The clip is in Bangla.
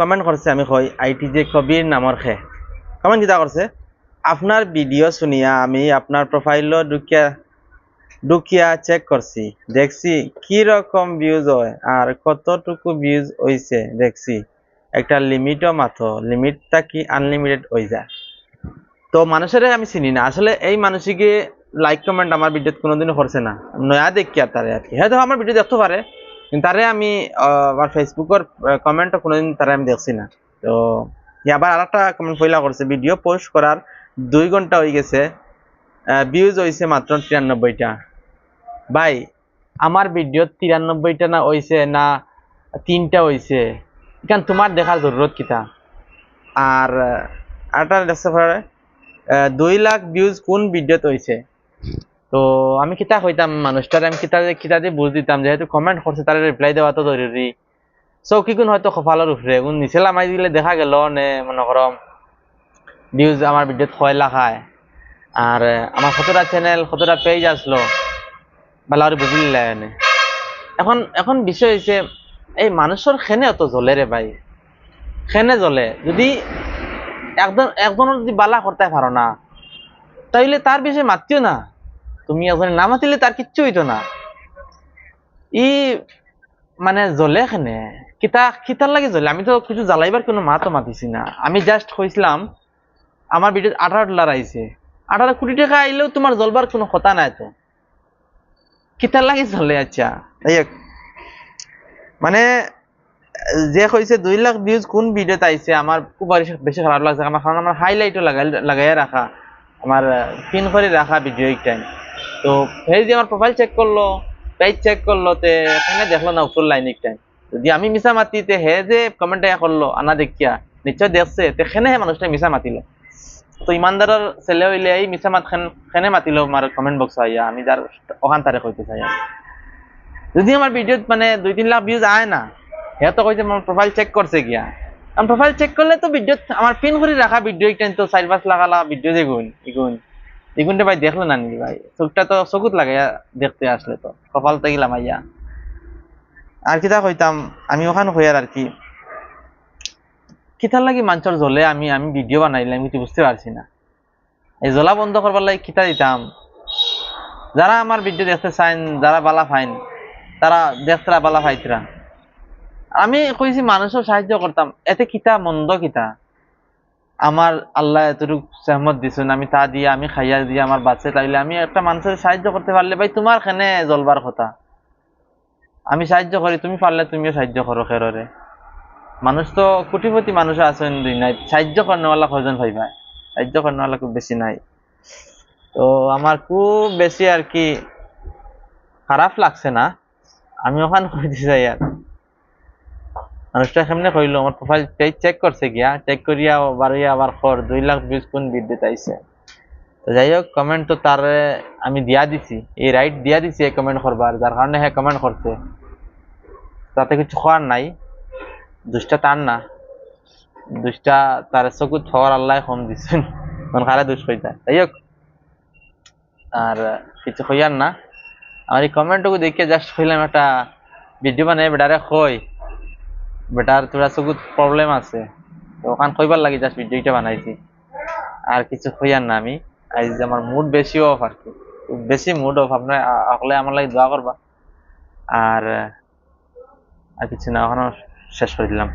কমেন্ট করছে আমি কই আইটি যে কবির নামর খে। কমেন্ট কিতা করছে আপনার ভিডিও শুনিয়া, আমি আপনার প্রোফাইল ঢুকিয়া ঢুকিয়া চেক করছি দেখছি, কি রকম ভিউজ হয় আর কতটুকু ভিউজ হইছে দেখছি। একটা লিমিটও মাত্র লিমিটটা কি আনলিমিটেড হয়ে যায়? তো মানুষের আমি চিনি না। আসলে এই মানুষকে লাইক কমেন্ট আমার ভিডিওত কোনোদিনও করছে না। নয়া দেখি আর তারে আর কি। হয়তো আমার ভিডিও দেখতে পারে তারে আমি আমার ফেসবুকের কমেন্টও কোনোদিন তারে আমি দেখছি না। তো আবার আর একটা কমেন্ট পয়লা করছে ভিডিও পোস্ট করার দুই ঘণ্টা হয়ে গেছে ভিউজ হয়েছে মাত্র তিরানব্বইটা। ভাই, আমার ভিডিও তিরানব্বইটা না হয়েছে না তিনটা হয়েছে এখান তোমার দেখার জরুরত কিতা? আর, আরেকটা দেখতে পারে দুই লাখ ভিউজ কোন ভিডিওতে হয়েছে তো আমি কিতা কইতাম, মানুষটার আমি কিতা কিতা দিয়ে বুঝ দিতাম, যেহেতু কমেন্ট করছে তার রিপ্লাই দেওয়া তো জরুরি চৌকিগুণ হয়তো কপালের উপরে গুণ নিচে লামাই দিলে দেখা গেল নে, মনে করো ভিউজ আমার ভিডিওত ছয় লাখ আয় আর আমার কতটা চ্যানেল কতটা পেজ আসলো ভালো করে বুঝলিলে এনে। এখন এখন বিষয় হয়েছে এই মানুষের খেনে অত জ্বলে রে ভাই। খেনে জ্বলে। যদি একজন একজনের যদি বালা করতে পারো না, তাইলে তার বিষয়ে মাতিও না। তুমি একজনে না মাতিলে তার কিচ্ছু হইতো না। ই মানে জ্বলে খেনে কিতা কিতার লাগে জ্বলে। আমি তো কিছু জ্বালাইবার কোনো মাতো মাতিছি না। আমি জাস্ট কইছিলাম আমার ভিডিও আঠারো ডলার আইছে আঠারো কোটি টাকা আইলেও তোমার জ্বলবার কোনো কথা নাই তো। কিতার লাগে জ্বলে আচ্ছা। এই মানে যে কইছে দুই লাখ ভিউজ কোন ভিডিওতে আইছে আমার খুব বেশি- বেশি খারাপ লাগছে। আমার কারণ আমার হাইলাইটও লাগাই লাগাইয়া রাখা আমার পিন করে রাখা ভিডিও টাইম তো সেই যে আমার প্রোফাইল চেক করল পেজ চেক করল, তে এখানে দেখল না উপর লাইন টাইম যদি আমি মিশা মাতিতে হে যে কমেন্ট করল, আনা দেখিয়া, নিশ্চয় দেখছে, তে খেনে হে মানুষটা মিশা মাতিল। তো ইমানদারের ছেলে হইলে এই মিশা মাত খেন মাতিল আমার কমেন্ট বক্স আইয়া আমি যার ওখান তারে কইতে চাই যদি আমার ভিডিওত মানে দুই, তিন লাখ ভিউজ আয় না হে তো কইছে আমার প্রোফাইল চেক করছে গিয়া আমি প্রোফাইল চেক করলে তো ভিডিও আমার পিন করে রাখা ভিডিও তো চার পাঁচ লাখ ভিডিও দেখুন ইগুন ইগুনটা ভাই, দেখল না নাকি ভাই? চোখটা তো চকুত লাগে দেখতে আসলে তো। কপাল তো গেলাম আইয়া। আর কিতা কইতাম, আমি ওখানে হইয়ার আর কি। কিতার লাগি মানুষের জ্বলে আমি আমি ভিডিও বানাইলাম কিছু বুঝতে পারছি না। এই জ্বলা বন্ধ করবার লাগে কিতা দিতাম? যারা আমার ভিডিও দেখতে চান যারা বালা ফাইন, তারা দেখতরা বালা ফাইতরা। আমি কইছি, মানুষের সাহায্য করতাম। এতে কিতা, মন্দ কিতা? আমার আল্লাহ এতটুকু সহমত দিছেন, আমি তা দিয়ে, আমি খাইয়া দিয়ে আমার বাচ্চা তাইলে আমি একটা মানুষের সাহায্য করতে পারলে, ভাই, তোমার খানে জ্বলবার কথা? আমি সাহায্য করি, তুমি পারলে তুমিও সাহায্য করো খেররে। মানুষ তো কোটিপতি মানুষ আছেন দুই নাই, সাহায্য করেনওয়ালা কজন ভাই ভাই? সাহায্য করেনওয়ালা খুব বেশি নাই। তো আমার খুব বেশি আর কি খারাপ লাগছে না। আমি ওখানে কইতে চাই আর মানুষটা কেমনে কইলো, আমার প্রোফাইল পেজ চেক করছে গিয়া চেক করিয়া বাড়িয়া আবার খর, দুই লাখ বিশ কোন ভিডিওতে আইছে? তো যাই হোক কমেন্ট তো তার আমি দিয়া দিছি। এই রাইট দিয়া দিছি এই কমেন্ট করবার, যার কারণে হ্যাঁ কমেন্ট করছে। তাতে কিছু খোয়ার নাই। দুষ্টা তার না। দুষ্টা তার চকুত হওয়ার আল্লাহ কম দিছেন। মন খারে দুষ কইতা। যাই হোক, আর কিছু কইয়ার না। আমার এই কমেন্টটুকু দেখে জাস্ট কইলাম একটা ভিডিও বানাই বেটারে কই বেটার তোরা চকুত প্রবলেম আছে। তো ওখান কইবার লাগি জাস্ট ভিডিওটা বানাইছি। আর কিছু কইয়ার না আমি। আজ আমার মুড বেশি অফ আর কি। বেশি মুড অফ আপনার হলে আমার লাগে দোয়া করবা। আর আর কিছু না ওখানে শেষ করে দিলাম।